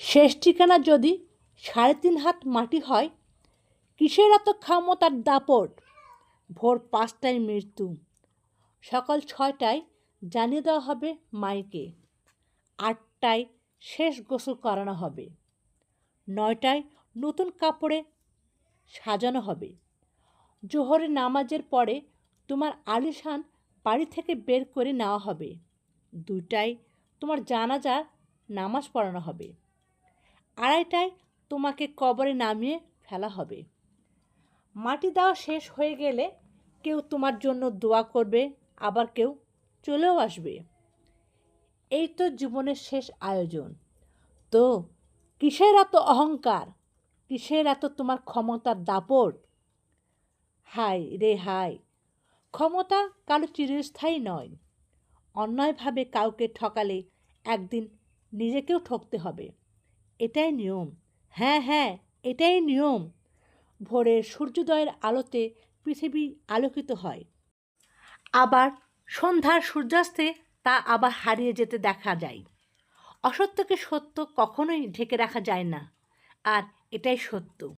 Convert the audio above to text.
শেষ ঠিকানা যদি সাড়ে তিন হাত মাটি হয়, কিসের এত ক্ষমতার দাপট? ভোর পাঁচটায় মৃত্যু। সকাল ছয়টায় জানিয়ে দেওয়া হবে মাইকে। আটটায় শেষ গোসল করানো হবে। নয়টায় নতুন কাপড়ে সাজানো হবে। জোহরের নামাজের পরে তোমার আলিশান বাড়ি থেকে বের করে নেওয়া হবে। দুইটায় তোমার জানাজার নামাজ পড়ানো হবে। আড়াইটায় তোমাকে কবরে নামিয়ে ফেলা হবে। মাটি দেওয়া শেষ হয়ে গেলে কেউ তোমার জন্য দোয়া করবে, আবার কেউ চলেও আসবে। এই তো জীবনের শেষ আয়োজন। তো, কিসের এত অহংকার? কিসের এত তোমার ক্ষমতার দাপট? হাই রে হাই ক্ষমতা কারও চিরস্থায়ী নয়। অন্যায়ভাবে কাউকে ঠকালে একদিন নিজেকেও ঠকতে হবে। এটাই নিয়ম। হ্যাঁ হ্যাঁ এটাই নিয়ম। ভোরের সূর্যোদয়ের আলোতে পৃথিবী আলোকিত হয়। আবার সন্ধ্যার সূর্যাস্তে তা আবার হারিয়ে যেতে দেখা যায়। অসত্যকে সত্য কখনোই ঢেকে রাখা যায় না। আর এটাই সত্য।